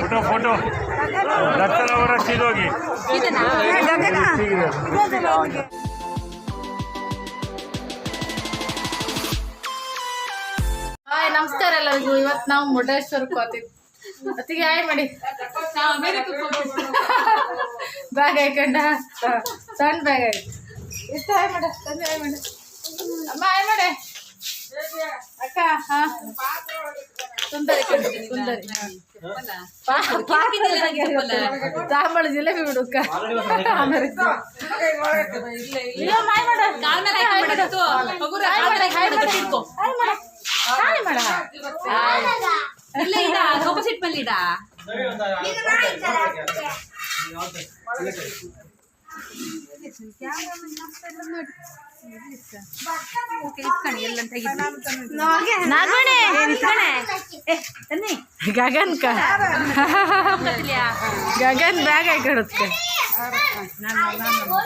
Photo photo. ಅವರ ಹೋಗಿ hi ನಮಸ್ಕಾರ ಎಲ್ಲರಿಗೂ. ಇವತ್ತು ನಾವು ಮುರುಡೇಶ್ವರಕ್ಕೆ ಹೋಗ್ತೀವಿ ಅತ್ತಿಗೆ ಹಾಯ್ ಮಾಡಿ. ಬ್ಯಾಗ್ ಹಾಕೊಂಡ. ಸಣ್ಣ ಬ್ಯಾಗ್ ಆಯ್ತು. ಇಷ್ಟ ಹಾಯ್ ಮಾಡ. ತಂದೆ ಹಾಯ್ ಮಾಡ. ಅಮ್ಮ ಹಾಯ್ ಮಾಡೆ. ಅಕ್ಕ ಹಾ. ತಾಂಬಳ ಜಿಲೇಬಿ ಬಿಡುಕ್ಕ ಆಮೇಲೆ ಇಲ್ಲ, ಹಾಯ್ ಮಾಡು. ಹಾಯ್ ಮಾಡು, ಹಾಯ್ ಮಾಡು. ಹಾಯ್ ಮಾಡು. ಹಾಯ್ ಮಾಡು. ಹಾಯ್. ಇಲ್ಲ ಇಡ ಸೋಫಾ ಸೀಟ್ ಮೇಲೆ ಇಡ ಗಗನ್ ಕ ಗಗನ್ ಬ್ಯಾಗ್ ಹಾಕಿಡುತ್ತೆ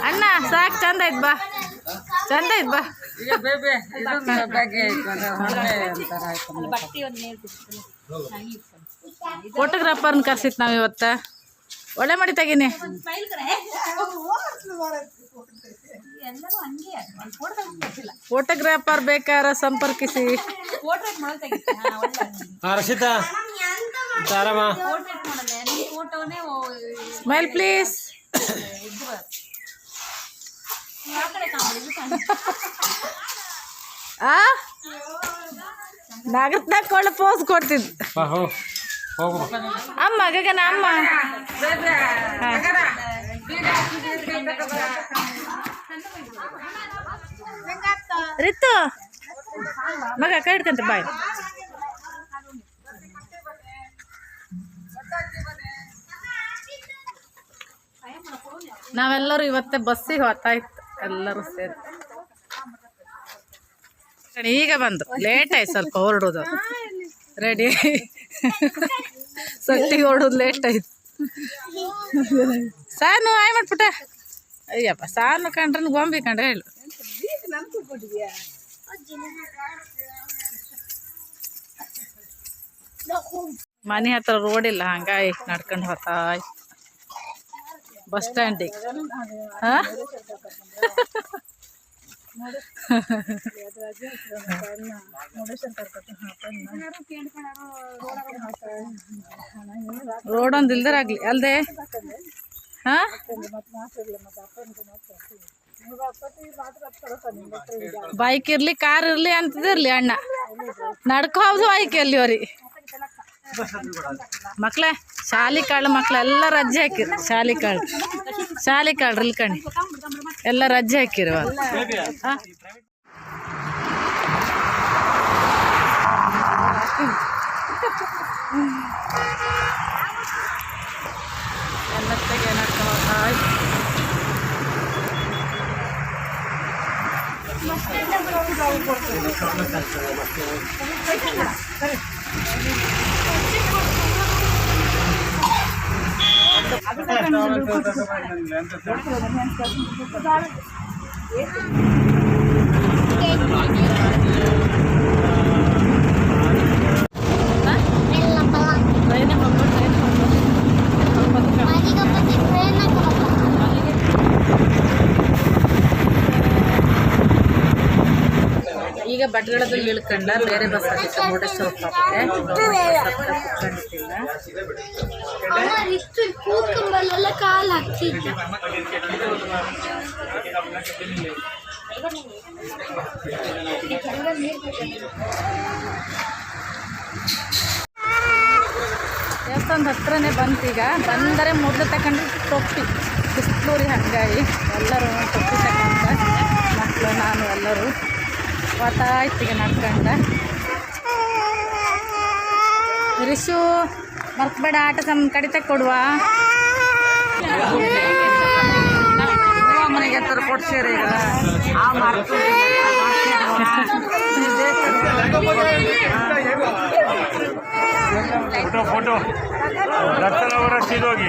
ಅಣ್ಣ ಸಾಕ್ ಚಂದ ಐತ್ ಬಾ. ಚಂದ ಐತ್ ಬಾ. ಫೋಟೋಗ್ರಾಫರ್ನ ಕರ್ಸಿತ್ ನಾವ್ ಇವತ್ತ. ಒಳ್ಳೆ ಮಾಡಿ ತೆಗೀನಿ. ಫೋಟೋಗ್ರಾಫರ್ ಬೇಕಾರ ಸಂಪರ್ಕಿಸಿ. ರಕ್ಷಿತಾ ಫೋಟೋನೇ ಸ್ಮೈಲ್ ಪ್ಲೀಸ್ ಆ? ನಾಗರತ್ನಾಗ ಕೊಳ್ಳ ಪೋಸ್ ಕೊಡ್ತಿದ್. ಹೋಗು ಅಮ್ಮ ಗಗನ ಅಮ್ಮ. ಹಾ. ರಿತು. ಮಗ, ಕೈ ಬಾಯ್. ನಾವೆಲ್ಲರೂ ಇವತ್ತೇ ಬಸ್ಸಿಗೆ ಹೊತ್ತಾಯ್ತು ಎಲ್ಲರೂ ಸೇರಿ. ಈಗ ಬಂದು. ಲೇಟ್ ಆಯ್ತು ಸ್ವಲ್ಪ ಹೊರಡೋದು. ರೆಡಿ ಸೊಟ್ಟಿಗೆ ಹೊರಡೋದು ಲೇಟ್ ಆಯ್ತು. ಸಾನು, ಆಯ್ ಮಾಡ್ಬಿಟ್ಟ. ಅಯ್ಯಪ್ಪ, ಸಾನು ಕಂಡ್ರೆ ಗೊಂಬಿ ಕಂಡ್ರೆ ಹೇಳು. ಮನೆ ಹತ್ರ ರೋಡ್ ಇಲ್ಲ ಹಂಗಾಗಿ ನಡ್ಕೊಂಡು ಹೋತಾಯ್ ಬಸ್ ಸ್ಟ್ಯಾಂಡಿಗೆ ಹಾಂ? ರೋಡ್ ಒಂದು ಇಲ್ದರಾಗ್ಲಿ, ಅಲ್ದೆ? ಹಾ? ಬೈಕ್ ಇರ್ಲಿ ಕಾರ್ ಇರ್ಲಿ ಅಂತಿದಿರ್ಲಿ ಅಣ್ಣ. ನಡ್ಕೊ ಹೌದು ಬೈಕ್ ಎಲ್ಲಿ ಅವ್ರಿ ಮಕ್ಳೆ, ಶಾಲಿ ಕಾಳು ಮಕ್ಳೆಲ್ಲ ರಜೆ ಹಾಕಿರಿ. ಶಾಲಿ ಕಾಳು. ಶಾಲಿ ಕಾಳು ಕಣಿ. ಎಲ್ಲ ರಜೆ ಹಾಕಿರಿ ఎంత ಈಗ ಬಟ್ಗಳದಲ್ಲಿ ಇಳ್ಕೊಂಡ ಬೇರೆ ಬಸ್ ಹತ್ತಿತ್ತು ಮುರುಡೇಶ್ವರ ಸ್ಟಾಪ್ ಹಾಕ್ತಿದ್ದ ದೇವಸ್ಥಾನದ ಹತ್ರನೇ ಬಂತೀಗ, ಬಂದರೆ ಮೊದಲು ತಗೊಂಡು ಟೊಪ್ಪಿ ಬಿಸ್ಲೂರಿ ಹಂಗಾಗಿ ಎಲ್ಲರೂ ಟೊಪ್ಪಿ ತಗೊಂಡ ಗೊತ್ತಾಯ್ತಿಗೆ ನಡ್ಕೊಂಡ. ರಿಶು ಮರ್ತ್ಬೇಡ ಆಟ ತಮ್ಮ ಕಡಿತ ಕೊಡುವ. ಮನೆಗೆ ಹತ್ರ ಕೊಡ್ಸೇರಿ ಈಗ. Photo photo. ದರ್ಶನ ಅವರ ಹೋಗಿ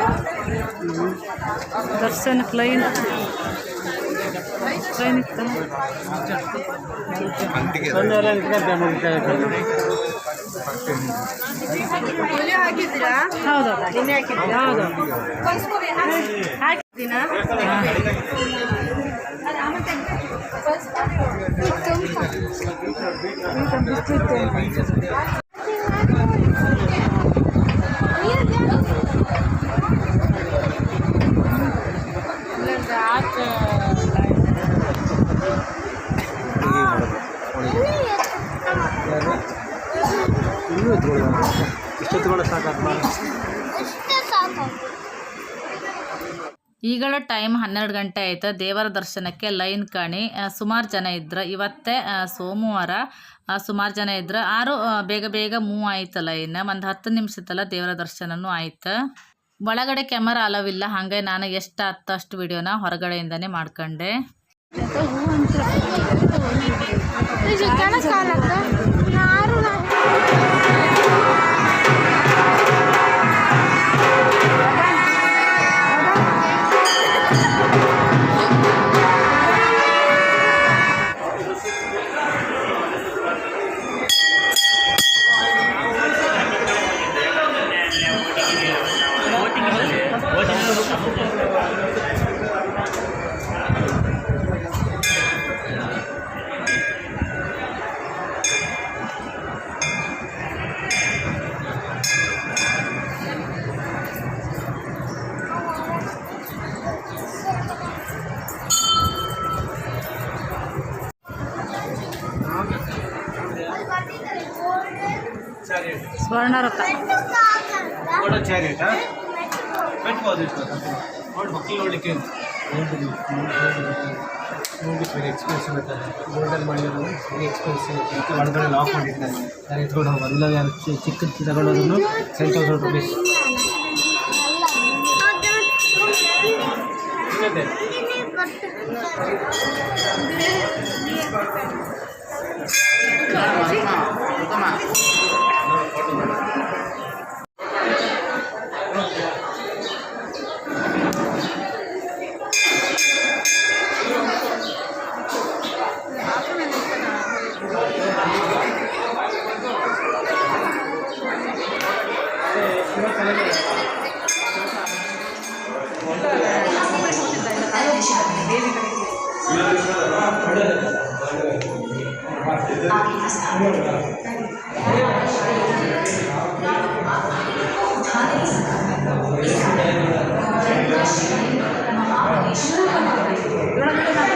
ದರ್ಶನ್ ಪ್ಲೈನ್ ಪ್ಲೈನ್ ಇತ್ತು. ಹೌದು ಸಾಕು ಟೈಮ್ ಹನ್ನೆರಡು ಗಂಟೆ ಆಯಿತು. ದೇವರ ದರ್ಶನಕ್ಕೆ ಲೈನ್ ಕಾಣಿ. ಸುಮಾರು ಜನ ಇದ್ರು. ಇವತ್ತೇ ಸೋಮವಾರ ಸುಮಾರು ಜನ ಇದ್ರು. ಆರು ಬೇಗ ಬೇಗ ಮೂವ್ ಆಯ್ತು ಲೈನ್. ಒಂದು ಹತ್ತು ನಿಮಿಷದಲ್ಲ ದೇವರ ದರ್ಶನನೂ ಆಯ್ತು. ಒಳಗಡೆ ಕ್ಯಾಮರಾ ಅಲವಿಲ್ಲ. ಹಾಗೆ ನಾನು ಎಷ್ಟು ಹತ್ತು ಅಷ್ಟು ವಿಡಿಯೋನ ಹೊರಗಡೆಯಿಂದನೇ ಮಾಡ್ಕೊಂಡೆ. ಸ್ವರ್ಣ ರಥ. ಫೋಟೋ ಚಾರಿಯಟಾ ಕಟ್ಬೋದು ಇಷ್ಟು ನೋಡಿ ಮಕ್ಕಳು ನೋಡಲಿಕ್ಕೆ ನೋಡ್ಲಿಕ್ಕೆ ವೆರಿ ಎಕ್ಸ್ಪೆನ್ಸಿವ್ ಇರ್ತದೆ ಗೋಲ್ಡಲ್ಲಿ ಮಾಡಿರೋದು ವೆರಿ ಎಕ್ಸ್ಪೆನ್ಸಿವ್ ಮತ್ತು ಒಳಗಡೆ ಲಾಕ್ ಮಾಡಿರ್ತಾರೆ. ನಾನು ಎತ್ಕೊಂಡು ಹೋಗೋದು ಇಲ್ಲ ಯಾರು ಚಿ- ಚಿಕ್ಕದು ತಗೊಳ್ಳೋದನ್ನು seven thousand rupees 干嘛？干嘛よう。ઈશ્વર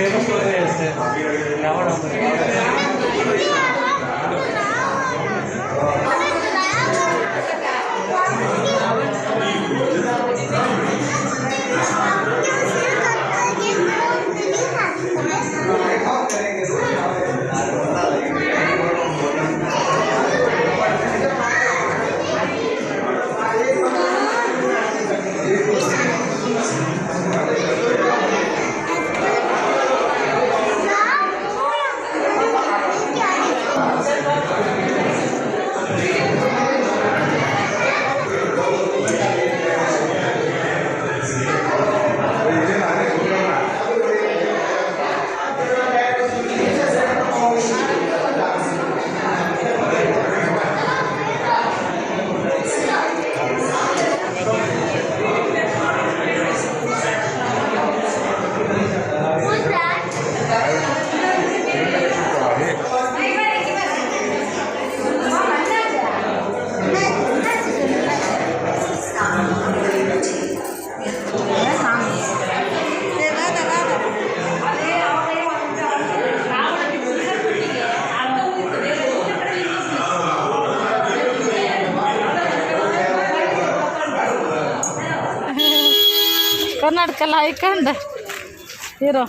¿Qué no puede ser? Ahora, hombre. Karnataka ಹಾಯ್ಕೊಂಡು ಇರೋ.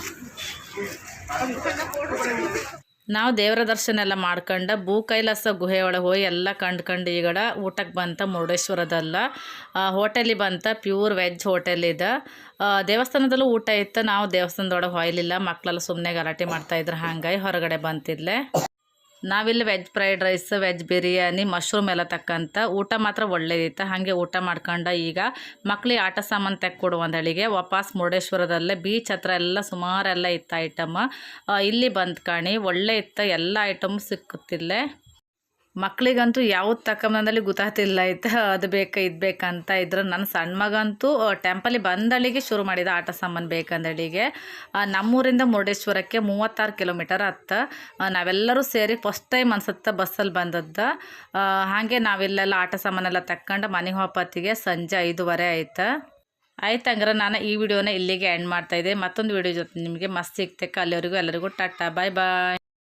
ನಾವು ದೇವರ ದರ್ಶನ ಎಲ್ಲ ಮಾಡ್ಕೊಂಡು ಭೂ ಕೈಲಾಸ ಗುಹೆ ಒಳಗೆ ಹೋಗಿ ಎಲ್ಲ ಕಂಡ್ಕೊಂಡು ಈಗಡ ಊಟಕ್ಕೆ ಬಂತ ಮುರುಡೇಶ್ವರದಲ್ಲ. ಹೋಟೆಲಿಗೆ ಬಂತ, ಪ್ಯೂರ್ ವೆಜ್ ಹೋಟೆಲ್ ಇದೆ. ದೇವಸ್ಥಾನದಲ್ಲೂ ಊಟ ಇತ್ತು, ನಾವು ದೇವಸ್ಥಾನದೊಳಗೆ ಹೊಯ್ಲಿಲ್ಲ ಮಕ್ಕಳೆಲ್ಲ ಸುಮ್ಮನೆ ಗಲಾಟೆ ಮಾಡ್ತಾಯಿದ್ರು ಹಾಗಾಗಿ ಹೊರಗಡೆ ಬಂತಿದ್ಲೆ. ನಾವಿಲ್ಲಿ veg fried rice, veg biryani, mushroom ಎಲ್ಲ ತಕ್ಕಂಥ ಊಟ ಮಾತ್ರ ಒಳ್ಳೇದಿತ್ತು. ಹಾಗೆ ಊಟ ಮಾಡ್ಕೊಂಡು ಈಗ ಮಕ್ಳಿಗೆ ಆಟ ಸಾಮಾನು ತೆಕ್ಕೊಡು ಒಂದಳಿಗೆ ವಾಪಸ್ ಮುರುಡೇಶ್ವರದಲ್ಲೇ ಬೀಚ್ ಹತ್ರ ಎಲ್ಲ ಸುಮಾರೆಲ್ಲ ಇತ್ತು ಐಟಮ್ ಇಲ್ಲಿ ಬಂದು ಕಾಣಿ. ಒಳ್ಳೆ ಇತ್ತು. ಎಲ್ಲ ಐಟಮ್ ಸಿಕ್ಕುತ್ತಿಲ್ಲೇ ಮಕ್ಳಿಗಂತೂ ಯಾವ್ದು ತಕೊಂಬಂದಲ್ಲಿ ಗೊತ್ತಾಗ್ತಿಲ್ಲ ಆಯ್ತಾ ಅದು ಬೇಕಾ, ಇದು ಬೇಕಂತ ಇದ್ರು ನನ್ನ ಸಣ್ಣ ಮಗಂತೂ ಟೆಂಪಲಿಗೆ ಬಂದಳಿಗೆ ಶುರು ಮಾಡಿದ ಆಟ ಸಾಮಾನು ಬೇಕಂದಳಿಗೆ ನಮ್ಮೂರಿಂದ ಮುರುಡೇಶ್ವರಕ್ಕೆ ಮೂವತ್ತಾರು ಕಿಲೋಮೀಟರ್ ಹತ್ತ. ನಾವೆಲ್ಲರೂ ಸೇರಿ ಫಸ್ಟ್ ಟೈಮ್ ಅನ್ಸುತ್ತೆ ಬಸ್ಸಲ್ಲಿ ಬಂದದ್ದು. ಹಾಗೆ ನಾವಿಲ್ಲೆಲ್ಲ ಆಟ ಸಾಮಾನೆಲ್ಲ ತಕ್ಕೊಂಡು ಮನೆ ಹೋಪತ್ತಿಗೆ ಸಂಜೆ ಐದೂವರೆ ಆಯ್ತು. ಆಯ್ತು ಹಂಗಾರೆ ನಾನು ಈ ವಿಡಿಯೋನ ಇಲ್ಲಿಗೆ ಎಂಡ್ ಮಾಡ್ತಾಯಿದ್ದೆ ಮತ್ತೊಂದು ವಿಡಿಯೋ ಜೊತೆ ನಿಮಗೆ ಮಸ್ತ್ ಸಿಗ್ತಕ್ಕೆ ಅಲ್ಲಿವರೆಗೂ ಎಲ್ಲರಿಗೂ ಟಾಟಾ, ಬಾಯ್ ಬಾಯ್.